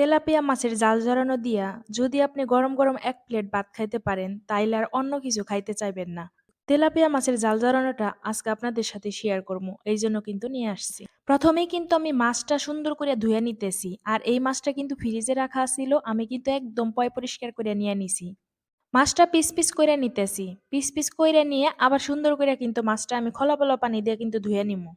Tilapia মাছের জাল জড়ানো দিয়া যদি আপনি গরম গরম এক প্লেট ভাত খাইতে পারেন, তাইলে আর অন্য কিছু খাইতে চাইবেন না। তেলাপিয়া মাছের জাল জড়ানোটা আজকে আপনাদের সাথে শেয়ার করব, এই জন্য কিন্তু নিয়ে আসছি। প্রথমেই কিন্তু আমি মাছটা সুন্দর করে ধুয়ে নিতেছি, আর এই মাছটা কিন্তু ফ্রিজে রাখা ছিল আমি কিন্তু একদম পয় পরিষ্কার করে নিয়ে নিছি। মাছটা পিস পিস করে নিতেছি, পিস পিস করে নিয়ে আবার সুন্দর করে কিন্তু মাছটা আমি খোলা পানি দিয়ে কিন্তু ধুয়ে নিমু।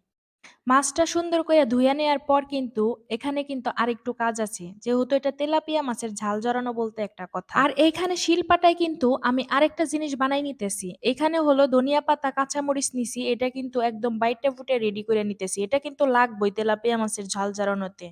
মাছটা সুন্দর করে ধুইয়া নেওয়ার পর কিন্তু এখানে কিন্তু আরেকটু কাজ আছে। যেহেতু এটা তেলাপিয়া মাছের ঝাল জড়ানো বলতে একটা কথা। আর এইখানে শিলপাটায় কিন্তু আমি আরেকটা জিনিস বানাই নিতেছি। এখানে হলো ধনিয়া পাতা, কাঁচামরিচ নিছি। এটা কিন্তু একদম বাইটে ফুটে রেডি করে নিতেছি। এটা কিন্তু লাগবই তেলাপিয়া মাছের ঝাল জড়ানোতে।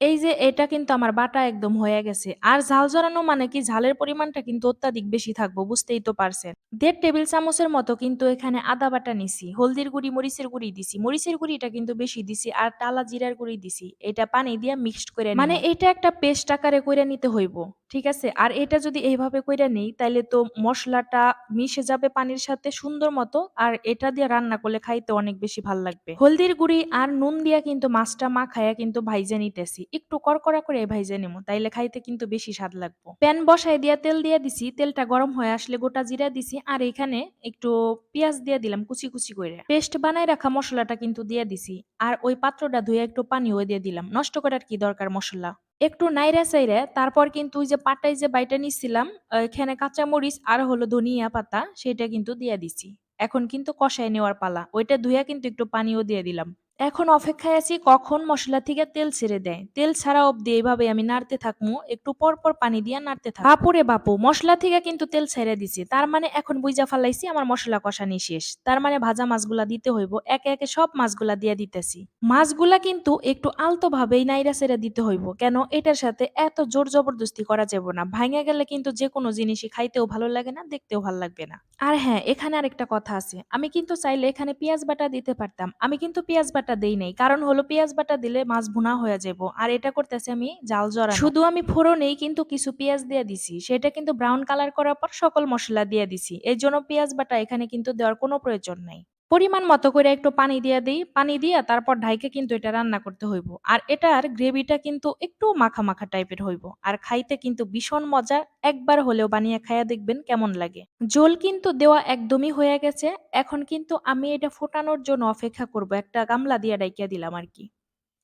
এই যে এটা কিন্তু আমার বাটা একদম হয়ে গেছে। আর ঝাল জড়ানো মানে কি? ঝালের পরিমাণটা কিন্তু অত্যাধিক বেশি থাকব, বুঝতেই তো পারছেন। দেড় টেবিল চামচের মতো কিন্তু এখানে আদা বাটা নিছি, হলদির গুঁড়ি, মরিচের গুঁড়ি দিছি। মরিচের গুঁড়িটা কিন্তু বেশি দিছি আর টালা জিরার গুঁড়ি দিছি। এটা পানি দিয়ে মিক্সড করে মানে এটা একটা পেস্ট আকারে করে নিতে হইব। ঠিক আছে? আর এটা যদি এইভাবে কইরা নেই, তাইলে তো মশলাটা মিশে যাবে পানির সাথে সুন্দর মতো, আর এটা দিয়ে রান্না করলে খাইতে অনেক বেশি ভালো লাগবে। হলদির গুঁড়ি আর নুন দিয়া কিন্তু মাছটা মাখায়া কিন্তু ভাইজে নিতেছি। একটু করকরা করে ভাইজে নিমু, তাইলে খাইতে কিন্তু বেশি স্বাদ লাগবে। প্যান বসায় দিয়া তেল দিয়ে দিছি, তেলটা গরম হয়ে আসলে গোটা জিরা দিছি, আর এখানে একটু পেঁয়াজ দিয়ে দিলাম কুচি কুচি করে পেস্ট বানায় রাখা মশলাটা কিন্তু দিয়ে দিছি, আর ওই পাত্রটা ধুয়ে একটু পানিও দিয়ে দিলাম। নষ্ট করার কি দরকার মশলা? একটু নাইরা চাইরে তারপর কিন্তু ওই যে পাটায় যে বাইটা নিছিলাম, এখানে কাঁচামরিচ আর হলো ধনিয়া পাতা, সেটা কিন্তু দিয়ে দিছি। এখন কিন্তু কষায় নেওয়ার পালা। ওইটা ধুইয়া কিন্তু একটু পানিও দিয়ে দিলাম। এখন অপেক্ষায় আছি কখন মশলা থেকে তেল ছেড়ে দেয়। তেল ছাড়া অব্দি এইভাবে আমি নাড়তে থাকব একটু পর পর পানি দিয়ে নাড়তে থাকব বাপুরে বাপু, মশলা থেকে কিন্তু তেল ছেড়ে দিছি। তার মানে এখন বুইজা ফালাইছি, আমার মশলা কষানি শেষ। তার মানে ভাজা মাছগুলা দিতে হইব, একে একে সব মাছগুলা দিয়ে দিতেছি। মাছগুলা কিন্তু একটু আলতো ভাবেই নাইরা ছেড়ে দিতে হইব, কেন এটার সাথে এত জোর জবরদস্তি করা যাবে না। ভাঙে গেলে কিন্তু যে কোনো জিনিসই খাইতেও ভালো লাগে না, দেখতেও ভালো লাগবে না। আর হ্যাঁ এখানে আরেকটা কথা আছে। আমি কিন্তু চাইলে এখানে পেঁয়াজ বাটা দিতে পারতাম। আমি কিন্তু পেঁয়াজ বাটা দেই নাই। কারণ হলো পেঁয়াজ বাটা দিলে মাছ ভুনা হয়ে যাব আর এটা করতেছি আমি জাল জরা শুধু আমি ফোড়নেই কিন্তু কিছু পেঁয়াজ দিয়ে দিছি। সেটা কিন্তু ব্রাউন কালার করার পর সকল মশলা দিয়ে দিছি। এই জন্য পেঁয়াজ বাটা এখানে কিন্তু দেওয়ার কোনো প্রয়োজন নাই। পরিমাণ মতো করে একটু পানি দিয়ে দিই, পানি দিয়া তারপর ঢাইকে কিন্তু এটা রান্না করতে হইব। আর এটার গ্রেভিটা কিন্তু একটু মাখা মাখা টাইপের হইব। আর খাইতে কিন্তু ভীষণ মজা, একবার হলেও বানিয়ে খাইয়া দেখবেন কেমন লাগে। জল কিন্তু দেওয়া একদমই হয়ে গেছে, এখন কিন্তু আমি এটা ফোটানোর জন্য অপেক্ষা করব, একটা গামলা দিয়ে ডাইকিয়া দিলাম আর কি।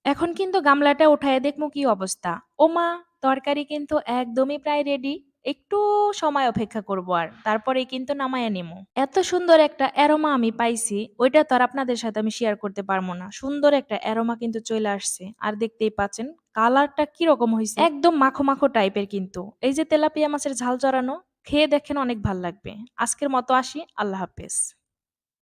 এখন কিন্তু গামলাটা উঠায় দেখব কি অবস্থা। ওমা, তরকারি কিন্তু একদমই প্রায় রেডি একটু সময় অপেক্ষা করব আর, তারপরে কিন্তু নামায়া নেমো। এত সুন্দর একটা অ্যারোমা আমি পাইছি, ওইটা তো আর আপনাদের সাথে আমি শেয়ার করতে পারব না। সুন্দর একটা অ্যারোমা কিন্তু চলে আসছে। আর দেখতেই পাচ্ছেন কালারটা কীরকম হয়েছে একদম মাখো মাখো টাইপের কিন্তু। এই যে তেলাপিয়া মাছের ঝাল চড়ানো, খেয়ে দেখেন অনেক ভালো লাগবে। আজকের মতো আসি, আল্লাহ হাফেজ।